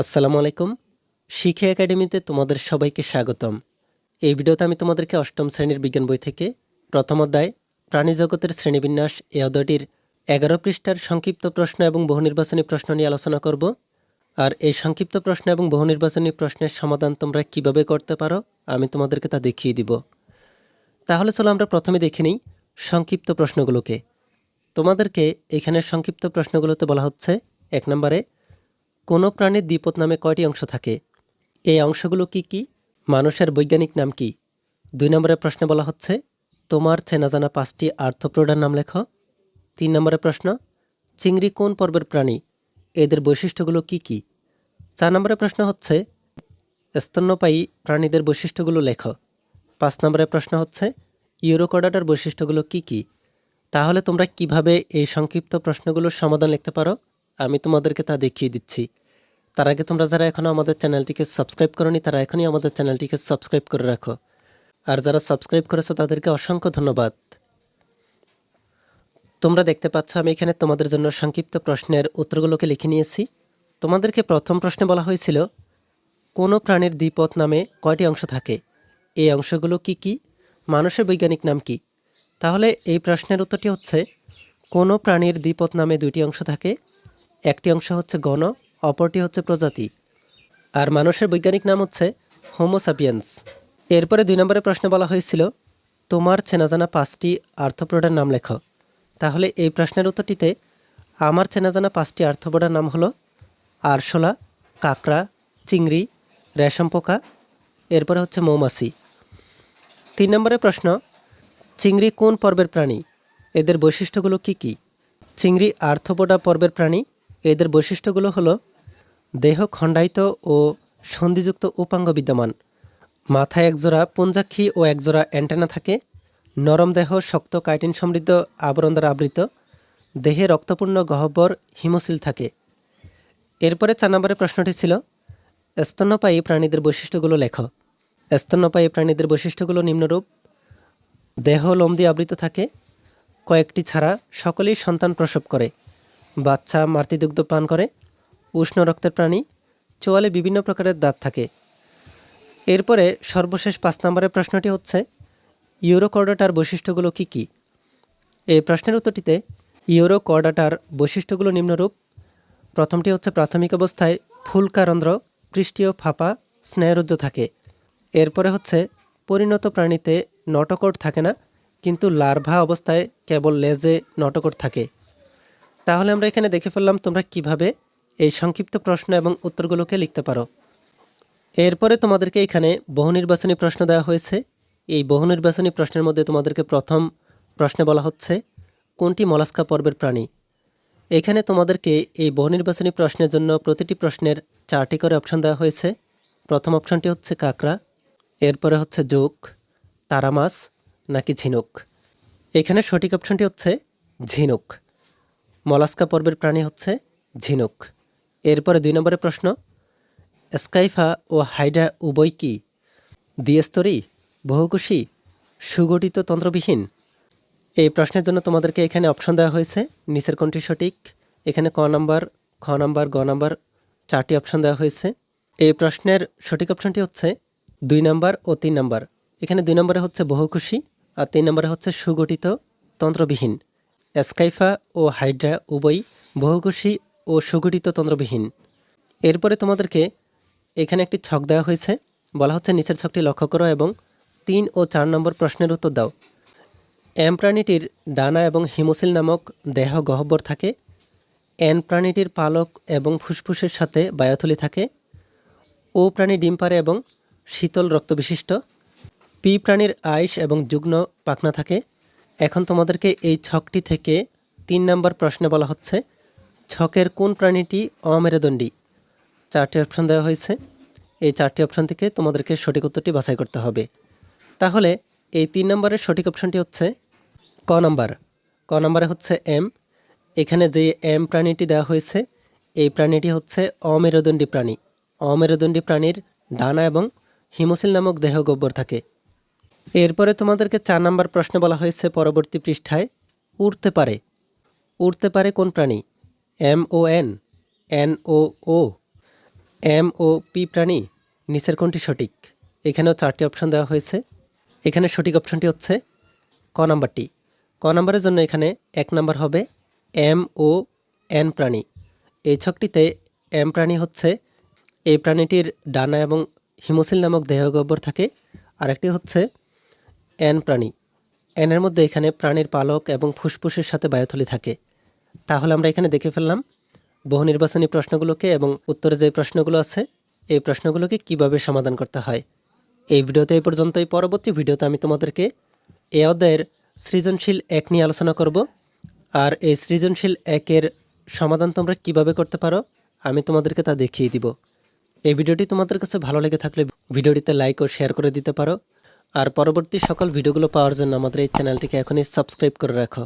আসসালামু আলাইকুম। শিখে একাডেমিতে তোমাদের সবাইকে স্বাগতম। এই ভিডিওতে আমি তোমাদেরকে অষ্টম শ্রেণির বিজ্ঞান বই থেকে প্রথম অধ্যায়, প্রাণী জগতের শ্রেণীবিন্যাস, এ অধ্যায়টির এগারো পৃষ্ঠার সংক্ষিপ্ত প্রশ্ন এবং বহু নির্বাচনী প্রশ্ন নিয়ে আলোচনা করব। আর এই সংক্ষিপ্ত প্রশ্ন এবং বহু নির্বাচনী প্রশ্নের সমাধান তোমরা কীভাবে করতে পারো, আমি তোমাদেরকে তা দেখিয়ে দিব। তাহলে চলো আমরা প্রথমে দেখে নিই সংক্ষিপ্ত প্রশ্নগুলোকে। তোমাদেরকে এখানের সংক্ষিপ্ত প্রশ্নগুলোতে বলা হচ্ছে, এক নম্বরে কোনো প্রাণীর দ্বিপদ নামে কয়টি অংশ থাকে? এই অংশগুলো কি কি? মানুষের বৈজ্ঞানিক নাম কি? দুই নম্বরের প্রশ্নে বলা হচ্ছে, তোমার চেনা জানা পাঁচটি আর্থপ্রোডার নাম লেখ। তিন নম্বরের প্রশ্ন, চিংড়ি কোন পর্বের প্রাণী? এদের বৈশিষ্ট্যগুলো কি কি? চার নম্বরের প্রশ্ন হচ্ছে, স্তন্যপায়ী প্রাণীদের বৈশিষ্ট্যগুলো লেখ। পাঁচ নম্বরের প্রশ্ন হচ্ছে, ইউরোকোডাটার বৈশিষ্ট্যগুলো কি কি? তাহলে তোমরা কীভাবে এই সংক্ষিপ্ত প্রশ্নগুলোর সমাধান লিখতে পারো? আমি তোমাদেরকে তা দেখিয়ে দিচ্ছি। তার আগে তোমরা যারা এখনও আমাদের চ্যানেলটিকে সাবস্ক্রাইব করনি, তারা এখনই আমাদের চ্যানেলটিকে সাবস্ক্রাইব করে রাখো। আর যারা সাবস্ক্রাইব করেছ, তাদেরকে অসংখ্য ধন্যবাদ। তোমরা দেখতে পাচ্ছ, আমি এখানে তোমাদের জন্য সংক্ষিপ্ত প্রশ্নের উত্তরগুলোকে লিখে নিয়েছি। তোমাদেরকে প্রথম প্রশ্নে বলা হয়েছিল, কোনো প্রাণীর দ্বিপথ নামে কয়টি অংশ থাকে? এই অংশগুলো কি কি? মানুষের বৈজ্ঞানিক নাম কি? তাহলে এই প্রশ্নের উত্তরটি হচ্ছে, কোনো প্রাণীর দ্বিপথ নামে দুইটি অংশ থাকে। একটি অংশ হচ্ছে গণ অপরটি হচ্ছে প্রজাতি। আর মানুষের বৈজ্ঞানিক নাম হচ্ছে হোমোসাপিয়েন্স এরপরে দুই নম্বরের প্রশ্নে বলা হয়েছিল, তোমার চেনাজানা পাঁচটি আর্থপ্রোডার নাম লেখো। তাহলে এই প্রশ্নের উত্তরটিতে আমার চেনাজানা পাঁচটি আর্থপ্রোডার নাম হলো আরশোলা, কাকড়া, চিংড়ি, রেশম পোকা, এরপরে হচ্ছে মৌমাছি। তিন নম্বরের প্রশ্ন, চিংড়ি কোন পর্বের প্রাণী? এদের বৈশিষ্ট্যগুলো কি কি? চিংড়ি আর্থপোডা পর্বের প্রাণী, এদের বৈশিষ্ট্যগুলো হলো দেহ খণ্ডায়িত ও সন্ধিযুক্ত উপাঙ্গ বিদ্যমান। মাথায় একজোড়া পুঞ্জাক্ষী ও একজোড়া অ্যান্টেনা থাকে। নরম দেহ শক্ত কাইটিন সমৃদ্ধ আবরণ দ্বারা আবৃত। দেহে রক্তপূর্ণ গহ্বর হিমোসিল থাকে। এরপরে চার নম্বরের প্রশ্নটি ছিল, স্তন্যপায়ী প্রাণীদের বৈশিষ্ট্যগুলো লেখ। স্তন্যপায়ী প্রাণীদের বৈশিষ্ট্যগুলো নিম্নরূপ। দেহ লোম দিয়ে আবৃত থাকে। কয়েকটি ছাড়া সকলেই সন্তান প্রসব করে। বাচ্চা মাতৃদুগ্ধ পান করে। উষ্ণ রক্তের প্রাণী, চোয়ালে বিভিন্ন প্রকারের দাঁত থাকে। এরপরে সর্বশেষ পাঁচ নম্বরের প্রশ্নটি হচ্ছে, ইউরোকর্ডাটার বৈশিষ্ট্যগুলো কি কি? এই প্রশ্নের উত্তরটিতে, ইউরোকর্ডাটার বৈশিষ্ট্যগুলো নিম্নরূপ। প্রথমটি হচ্ছে প্রাথমিক অবস্থায় ফুলকারন্ধ্র পৃষ্ঠীয় ফাঁপা স্নায়ুরজ্জ থাকে। এরপরে হচ্ছে, পরিণত প্রাণীতে নটকট থাকে না, কিন্তু লার্ভা অবস্থায় কেবল লেজে নটকট থাকে। তাহলে আমরা এখানে দেখে ফেললাম তোমরা কীভাবে এই সংক্ষিপ্ত প্রশ্ন এবং উত্তরগুলোকে লিখতে পারো। এরপরে তোমাদেরকে এখানে বহু নির্বাচনী প্রশ্ন দেওয়া হয়েছে। এই বহু নির্বাচনী প্রশ্নের মধ্যে তোমাদেরকে প্রথম প্রশ্নে বলা হচ্ছে, কোনটি মলাস্কা পর্বের প্রাণী? এখানে তোমাদেরকে এই বহু নির্বাচনী প্রশ্নের জন্য প্রতিটি প্রশ্নের চারটি করে অপশন দেওয়া হয়েছে। প্রথম অপশনটি হচ্ছে কাকড়া, এরপরে হচ্ছে যোগ, তারা মাছ নাকি ঝিনুক? এখানে সঠিক অপশনটি হচ্ছে ঝিনুক। মলাস্কা পর্বের প্রাণী হচ্ছে ঝিনুক। এরপরে দুই নম্বরের প্রশ্ন, স্কাইফা ও হাইডা উভয় কি? দ্বিস্তরী বহুকুশী সুগঠিত তন্ত্রবিহীন? এই প্রশ্নের জন্য তোমাদেরকে এখানে অপশন দেওয়া হয়েছে। নিচের কোনটি সঠিক? এখানে ক নাম্বার, খ নাম্বার, গ নাম্বার চারটি অপশন দেওয়া হয়েছে। এই প্রশ্নের সঠিক অপশনটি হচ্ছে দুই নাম্বার ও তিন নাম্বার। এখানে দুই নম্বরে হচ্ছে বহুখুশি আর তিন নম্বরে হচ্ছে সুগঠিত তন্ত্রবিহীন। স্কাইফা ও হাইড্রা উভয় বহুকুশি ও সুগঠিত তন্ত্রবিহীন। এরপরে তোমাদেরকে এখানে একটি ছক দেওয়া হয়েছে। বলা হচ্ছে নিচের ছকটি লক্ষ্য করো এবং তিন ও চার নম্বর প্রশ্নের উত্তর দাও। এম প্রাণীটির ডানা এবং হিমোসিল নামক দেহ গহ্বর থাকে। এন প্রাণীটির পালক এবং ফুসফুসের সাথে বায়ুথলি থাকে। ও প্রাণী ডিম পারে এবং শীতল রক্তবিশিষ্ট পি প্রাণীর আইস এবং যুগ্ন পাখনা থাকে। এখন তোমাদেরকে এই ছকটি থেকে তিন নম্বর প্রশ্নে বলা হচ্ছে ছকের কোন প্রাণীটি অমেরুদণ্ডী? চারটি অপশন দেওয়া হয়েছে। এই চারটি অপশন থেকে তোমাদেরকে সঠিক উত্তরটি বাছাই করতে হবে। তাহলে এই তিন নম্বরের সঠিক অপশনটি হচ্ছে ক নম্বর। ক নম্বরে হচ্ছে এম। এখানে যে এম প্রাণীটি দেওয়া হয়েছে, এই প্রাণীটি হচ্ছে অমেরুদণ্ডী প্রাণী। অমেরুদণ্ডী প্রাণীর ডানা এবং হিমোসিল নামক দেহ গব্বর থাকে। এরপরে তোমাদেরকে চার নম্বর প্রশ্নে বলা হয়েছে পরবর্তী পৃষ্ঠায়, উড়তে পারে। উড়তে পারে কোন প্রাণী? এম ও এন ও ও এম ও পি প্রাণী, নিচের কোনটি সঠিক? এখানেও চারটি অপশন দেওয়া হয়েছে। এখানে সঠিক অপশনটি হচ্ছে ক নাম্বারটি ক নাম্বারের জন্য এখানে এক নাম্বার হবে এম ও এন প্রাণী। এই ছকটিতে এম প্রাণী হচ্ছে, এই প্রাণীটির ডানা এবং হিমোসিল নামক দেহগহ্বর থাকে। আরেকটি হচ্ছে এন প্রাণী। এনের মধ্যে এখানে প্রাণীর পালক এবং ফুসফুসের সাথে বায়ুথলি থাকে। তাহলে আমরা এখানে দেখে ফেললাম বহু নির্বাচনী প্রশ্নগুলোকে এবং উত্তরে যে প্রশ্নগুলো আছে, এই প্রশ্নগুলোকে কীভাবে সমাধান করতে হয়। এই ভিডিওতে এই পর্যন্তই। পরবর্তী ভিডিওতে আমি তোমাদেরকে এ অধ্যায়ের সৃজনশীল এক নিয়ে আলোচনা করব। আর এই সৃজনশীল একের সমাধান তোমরা কীভাবে করতে পারো, আমি তোমাদেরকে তা দেখিয়ে দিব। এই ভিডিওটি তোমাদের কাছে ভালো লেগে থাকলে ভিডিওটিতে লাইক ও শেয়ার করে দিতে পারো। আর পরবর্তী সকল ভিডিওগুলো পাওয়ার জন্য আমাদের এই চ্যানেলটিকে এখনই সাবস্ক্রাইব করে রাখো।